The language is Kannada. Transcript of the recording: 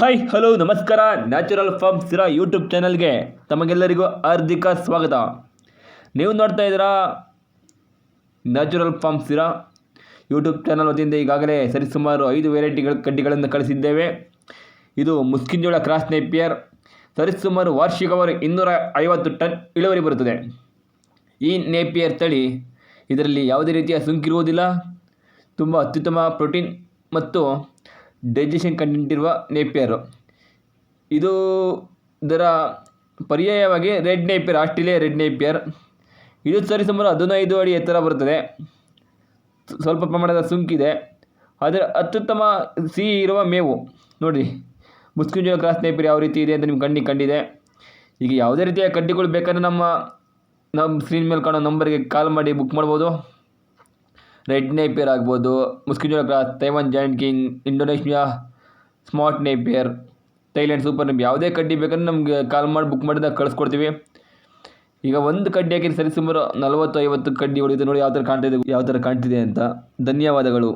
ಹಾಯ್ ಹಲೋ ನಮಸ್ಕಾರ. ನ್ಯಾಚುರಲ್ ಫಾರ್ಮ್ ಸಿರಾ ಯೂಟ್ಯೂಬ್ ಚಾನಲ್ಗೆ ತಮಗೆಲ್ಲರಿಗೂ ಹಾರ್ದಿಕ ಸ್ವಾಗತ. ನೀವು ನೋಡ್ತಾ ಇದ್ದೀರಾ natural farm Sira YouTube channel ವತಿಯಿಂದ ಈಗಾಗಲೇ ಸರಿಸುಮಾರು ಐದು ವೆರೈಟಿಗಳ ಕಡ್ಡಿಗಳನ್ನು ಕಳಿಸಿದ್ದೇವೆ. ಇದು ಮುಸ್ಕಿಂಜೋಳ ಕ್ರಾಸ್ ನೇಪಿಯರ್. ಸರಿಸುಮಾರು ವಾರ್ಷಿಕವಾಗಿ ಇನ್ನೂರ ಐವತ್ತು ಟನ್ ಇಳುವರಿ ಬರುತ್ತದೆ. ಈ ನೇಪಿಯರ್ ತಳಿ ಇದರಲ್ಲಿ ಯಾವುದೇ ರೀತಿಯ ಸುಂಕಿರುವುದಿಲ್ಲ. ತುಂಬ ಅತ್ಯುತ್ತಮ ಪ್ರೋಟೀನ್ ಮತ್ತು ಡೈಜೆಷನ್ ಕಂಟೆಂಟ್ ಇರುವ ನೇಪಿಯರು ಇದು ಇದರ ಪರ್ಯಾಯವಾಗಿ red napier Australia red napier ಇದು ಸರಿಸುಮಾರು ಹದಿನೈದು ಅಡಿ ಎತ್ತರ ಬರುತ್ತದೆ. ಸ್ವಲ್ಪ ಪ್ರಮಾಣದ ಸುಂಕಿದೆ ಆದರೆ ಅತ್ಯುತ್ತಮ ಸಿಹಿ ಇರುವ ಮೇವು. ನೋಡಿ ಮುಸ್ಕಿಂಜೋಳ ಕ್ರಾಸ್ ನೇಪಿಯರ್ ಯಾವ ರೀತಿ ಇದೆ ಅಂತ ನಿಮ್ಗೆ ಕಣ್ಣಿಗೆ ಕಂಡಿದೆ. ಈಗ ಯಾವುದೇ ರೀತಿಯ ಕಡ್ಡಿಗಳು ಬೇಕಾದ್ರೆ ನಮ್ಮ ನಮ್ಮ ಸ್ಕ್ರೀನ್ ಮೇಲೆ ಕಾಣೋ ನಂಬರ್ಗೆ ಕಾಲ್ ಮಾಡಿ ಬುಕ್ ಮಾಡ್ಬೋದು. ರೆಡ್ ನೇಪಿಯರ್ ಆಗ್ಬೋದು ಮುಸ್ಕಿಂಜೋಳ cross Taiwan giant king Indonesia smart napier Thailand super napier ಯಾವುದೇ ಕಡ್ಡಿ ಬೇಕಂದ್ರೆ ನಮಗೆ ಕಾಲ್ ಮಾಡಿ ಬುಕ್ ಮಾಡಿದಾಗ ಕಳಿಸ್ಕೊಡ್ತೀವಿ. ಈಗ ಒಂದು ಕಡ್ಡಿ ಹಾಕಿದ್ರೆ ಸರಿಸುಮಾರು ನಲವತ್ತು ಐವತ್ತು ಕಡ್ಡಿ ಹೊಡೆಯುತ್ತೆ. ನೋಡಿ, ಯಾವ ಥರ ಕಾಣ್ತಿದೆ ಯಾವ ಥರ ಕಾಣ್ತಿದೆ ಅಂತ. ಧನ್ಯವಾದಗಳು.